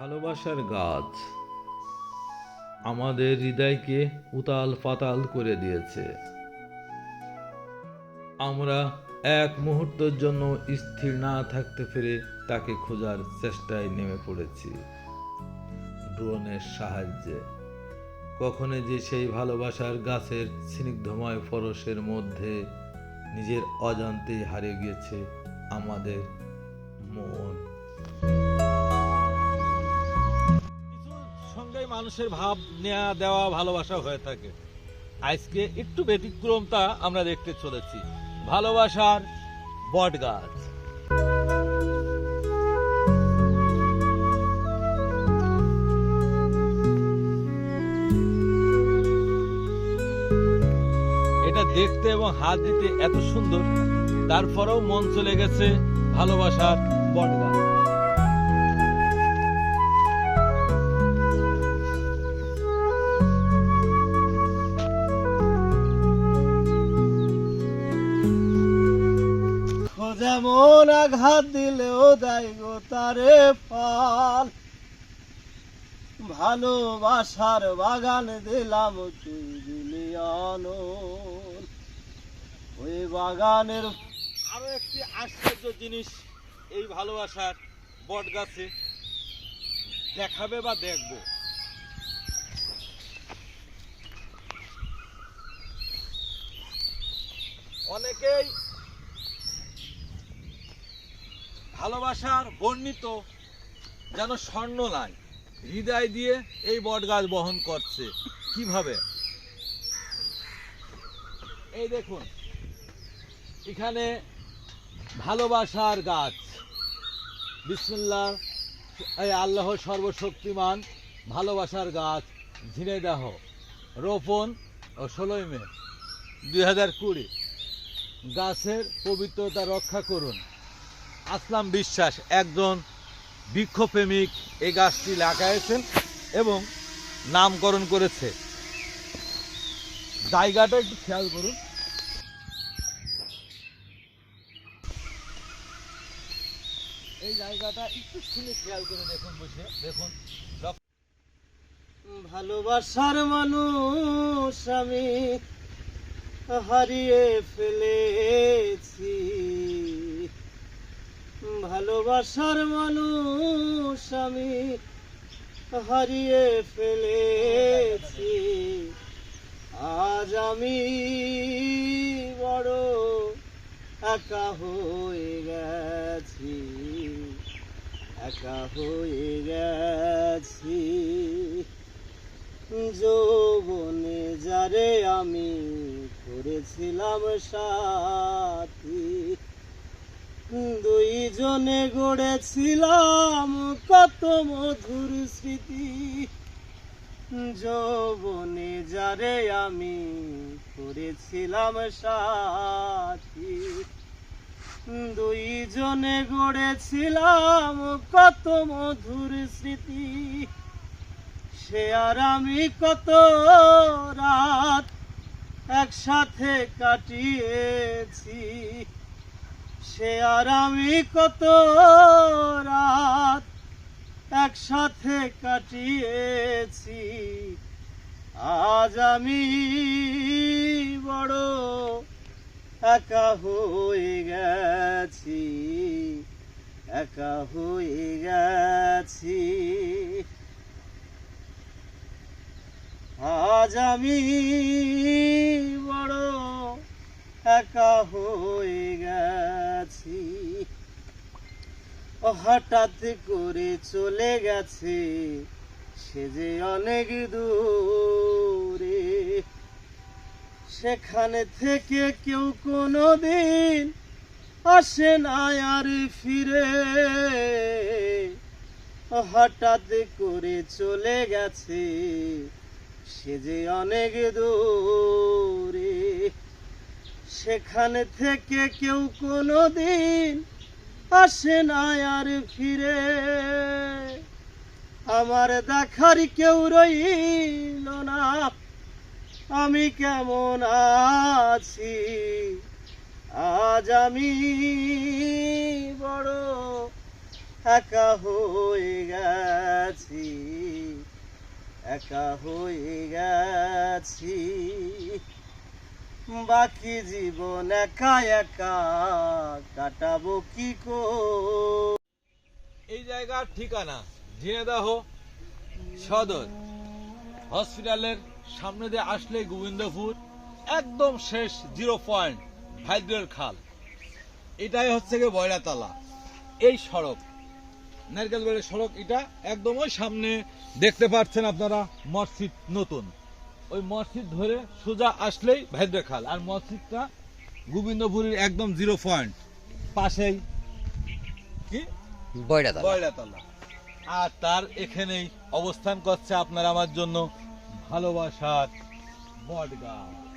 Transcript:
ভালোবাসার গাছ। আমাদের হৃদয়কে উতাল পাতাল করে দিয়েছে। আমরা এক মুহূর্তের জন্য স্থির না থাকতে পেরে তাকে খোঁজার চেষ্টায় নেমে পড়েছি। ড্রোনের সাহায্যে। কখনো যে সেই ভালোবাসার গাছের স্নিগ্ধময় পরশের মধ্যে নিজের অজান্তেই হারিয়ে গিয়েছে আমাদের মন। মানুষের ভাব নেওয়া দেওয়া ভালোবাসা হয়ে থাকে। আজকে একটু ব্যতিক্রমতা আমরা দেখতে চলেছি। ভালোবাসার বট গাছ। এটা দেখতে এবং হাত দিতে এত সুন্দর, তারপরেও মন চলে গেছে ভালোবাসার বট গাছ। যেমন আঘাত দিলেও দেয় গো তারে পাল। ভালোবাসার বাগান দিলাম তুই ওই বাগানের আরও একটি আশ্চর্য জিনিস এই ভালোবাসার বট গাছে দেখাবে বা দেখব? অনেকেই ভালোবাসার বর্ণিত যেন স্বর্ণ নাই হৃদয় দিয়ে এই বট গাছ বহন করছে। কীভাবে? এই দেখুন, এখানে ভালোবাসার গাছ। বিসমুল্লাহ এই আল্লাহ সর্বশক্তিমান ভালোবাসার গাছ ঝিনেদাহ রোপণ ও ষোলোই মে দুই হাজার কুড়ি। গাছের পবিত্রতা রক্ষা করুন। আসলাম বিশ্বাস, একজন বৃক্ষপ্রেমিক এই গাছটি লাগাইছেন এবং নামকরণ করেছে। জায়গাটা একটু খেয়াল করুন। এই জায়গাটা একটু শুনে খেয়াল করে দেখুন বসে দেখুন ভালোবাসার মানুষ আমি হারিয়ে ফেলেছি। ভালোবাসার মানুষ আমি হারিয়ে ফেলেছি। আজ আমি বড় একা হয়ে গেছি, একা হয়ে গেছি। যৌবনে যারে আমি করেছিলাম সাথী দুইজনে গড়েছিলাম কত মধুর স্মৃতি। যৌবনে যারে আমি করেছিলাম সাথী। দুইজনে গড়েছিলাম কত মধুর স্মৃতি। সে আর আমি কত রাত একসাথে কাটিয়েছি। সে আর আমি কত রাত একসাথে কাটিয়েছি। আজ আমি বড় একা হয়ে গেছি, একা হয়ে গেছি। আজ আমি বড় একা হয়ে গেছি। ও, হঠাৎ করে চলে গেছে সে যে অনেক দূরে। সেখানে থেকে কেউ কোনো দিন আসে না আর ফিরে। ও, হঠাৎ করে চলে গেছে সে যে অনেক দূরে। সেখানে থেকে কেউ কোনো দিন আসে না আর ফিরে। আমার দেখার কেউ রইল না। আমি কেমন আছি? আজ আমি বড় একা হয়ে গেছি, একা হয়ে গেছি। বাকি জীবন একা একা কাটাবো কি কো? এই জায়গার ঠিকানা ঝিনেদাহ সদর। হসপিটালের সামনে দিয়ে আসলে গোবিন্দপুর, একদম শেষ জিরো পয়েন্ট ভাইদ্রের খাল। এটাই হচ্ছে গিয়ে বয়রাতলা এই সড়ক নারকেলবাড়ির সড়ক, এটা একদম ওই সামনে। দেখতে পাচ্ছেন আপনারা মসজিদ নতুন। ওই মসজিদ ধরে সোজা আসলেই ভাইদ্রে খাল। আর মসজিদটা গোবিন্দপুরের একদম জিরো পয়েন্ট। পাশেই। কি? বয়রাতলা আর তার এখানেই অবস্থান করছে আপনার আমার জন্য ভালোবাসার বট গাছ